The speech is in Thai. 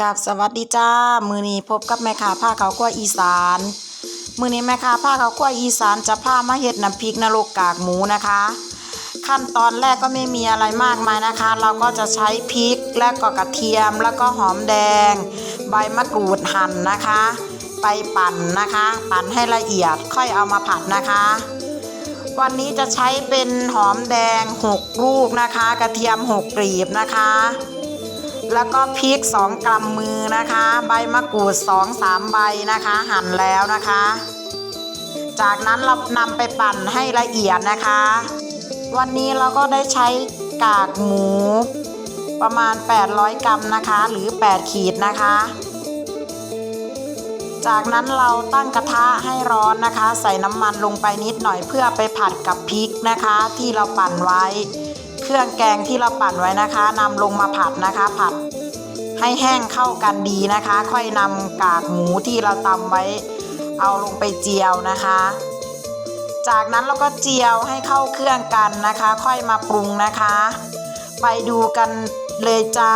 กับสวัสดีจ้า มือนี้พบกับแม่ค้าผ้าเขาวคั่วอีสาน มือนี้แม่ค้าผ้าเขาวคั่วอีสานจะพามาเฮ็ดน้ำพริกนรกกากหมูนะคะ ขั้นตอนแรกก็ไม่มีอะไรมากมายนะคะ เราก็จะใช้พริกและก็กระเทียมแล้วก็หอมแดง ใบมะกรูดหั่นนะคะ ไปปั่นนะคะ ปั่นให้ละเอียดค่อยเอามาผัดนะคะ วันนี้จะใช้เป็นหอมแดง 6 ลูกนะคะ กระเทียม 6กลีบนะคะ แล้วก็พริก 2กำมือนะคะ ใบมะกรูด 2-3 ใบนะคะ หั่นแล้วนะคะ จากนั้นเรานำไปปั่นให้ละเอียดนะคะ วันนี้เราก็ได้ใช้กากหมู ประมาณ 800 กรัมนะคะ หรือ 8 ขีดนะคะ จากนั้นเราตั้งกระทะให้ร้อนนะคะ ใส่น้ำมันลงไปนิดหน่อยเพื่อไปผัดกับพริกนะคะ ที่เราปั่นไว้ เครื่องแกงที่เราปั่นไว้นะคะนำลงมาผัดนะคะ ผัดให้แห้งเข้ากันดีนะคะ ค่อยนำกากหมูที่เราตำไว้ เอาลงไปเจียวนะคะ จากนั้นเราก็เจียวให้เข้าเครื่องกันนะคะ ค่อยมาปรุงนะคะ ไปดูกันเลยจ้า